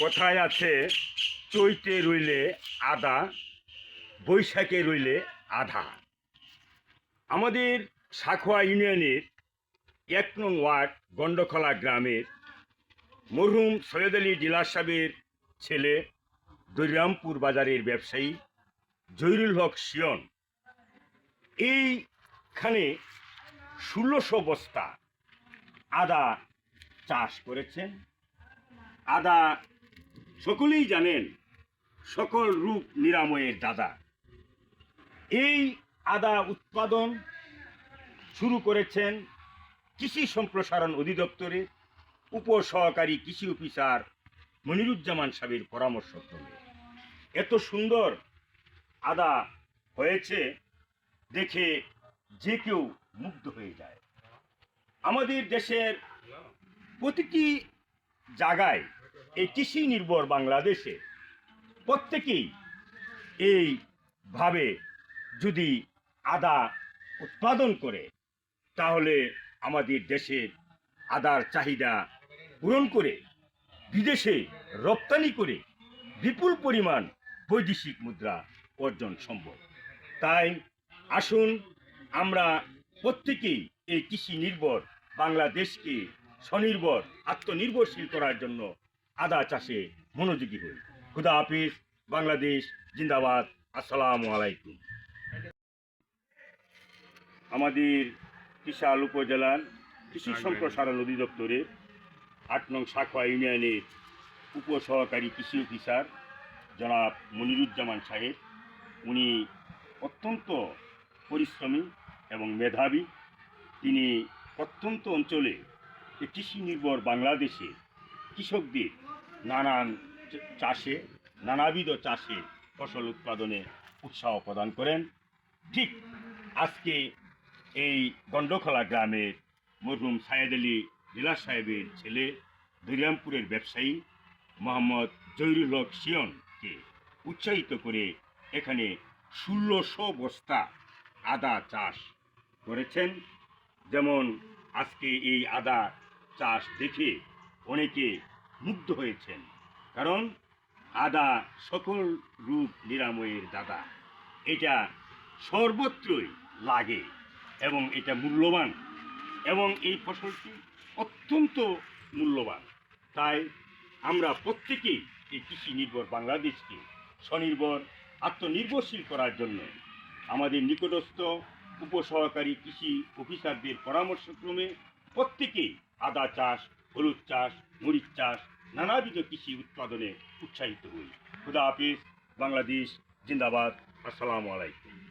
কথায় আছে চৈতে রইলে আদা, বৈশাখে রইলে আধা? আমাদের সাখোয়া ইউনিয়নের এক নং ওয়ার্ড গন্ডখলা গ্রামের মরহুম সৈয়দ আলী ডিলার সাহেবের ছেলে, দৈরামপুর বাজারের ব্যবসায়ী জহিরুল হক শিয়ন। এইখানে ষোলোশো বস্তা আদা চাষ করেছেন। আদা সকলেই জানেন, সকল রূপ নিরাময়ের দাদা। এই আদা উৎপাদন শুরু করেছেন কৃষি সম্প্রসারণ অধিদপ্তরে উপসহকারী কৃষি অফিসার মনিরুজ্জামান সাহেবের পরামর্শক্রমে। এত সুন্দর আদা হয়েছে, দেখে যে কেউ মুগ্ধ হয়ে যায়। আমাদের দেশের প্রতিটি জায়গায় এই কৃষি নির্ভর বাংলাদেশে প্রত্যেকেই এইভাবে যদি আদা উৎপাদন করে, তাহলে আমাদের দেশের আদার চাহিদা পূরণ করে, বিদেশে রপ্তানি করে বিপুল পরিমাণ বৈদেশিক মুদ্রা অর্জন সম্ভব। তাই আসুন আমরা প্রত্যেকেই এই কৃষি নির্ভর বাংলাদেশকে স্বনির্ভর আত্মনির্ভরশীল করার জন্য আদা চাষে মনোযোগী হই। খুদা হাফিজ বাংলাদেশ জিন্দাবাদ। আসসালামু আলাইকুম। আমাদের বিশাল উপজেলার কৃষি সম্প্রসারণ অধিদপ্তরের আট নং শাখা ইউনিয়নের উপসহকারী কৃষি অফিসার জনাব মনিরুজ্জামান সাহেব। উনি অত্যন্ত পরিশ্রমী এবং মেধাবী। তিনি প্রত্যন্ত অঞ্চলে কৃষি নির্ভর বাংলাদেশে কৃষকদের নানান চাষে, নানাবিধ চাষে ফসল উৎপাদনে উৎসাহ প্রদান করেন। ঠিক আজকে এই গন্ডখলা গ্রামের মরহুম সায়েদ আলী লীলা সাহেবের ছেলে, দরিয়ামপুরের ব্যবসায়ী মোহাম্মদ জহিরুল হক শিয়নকে উৎসাহিত করে এখানে ষোলোশো বস্তা আদা চাষ করেছেন। যেমন আজকে এই আদা চাষ দেখে অনেকে মুগ্ধ হয়েছেন। কারণ আদা সকল রূপ নিরাময়ের দাদা এটা সর্বত্রই লাগে এবং এটা মূল্যবান এবং এই ফসলটি অত্যন্ত মূল্যবান। তাই আমরা প্রত্যেকেই এই কৃষি নির্ভর বাংলাদেশকে স্বনির্ভর, আত্মনির্ভরশীল করার জন্য আমাদের নিকটস্থ উপসহকারী কৃষি অফিসারদের পরামর্শক্রমে প্রত্যেকেই আদা চাষ, হলুদ চাষ, মরিচ চাষ, নানাবিধ কৃষি উৎপাদনে উৎসাহিত হই। খুদা হাফিজ, বাংলাদেশ জিন্দাবাদ। আসসালামু আলাইকুম।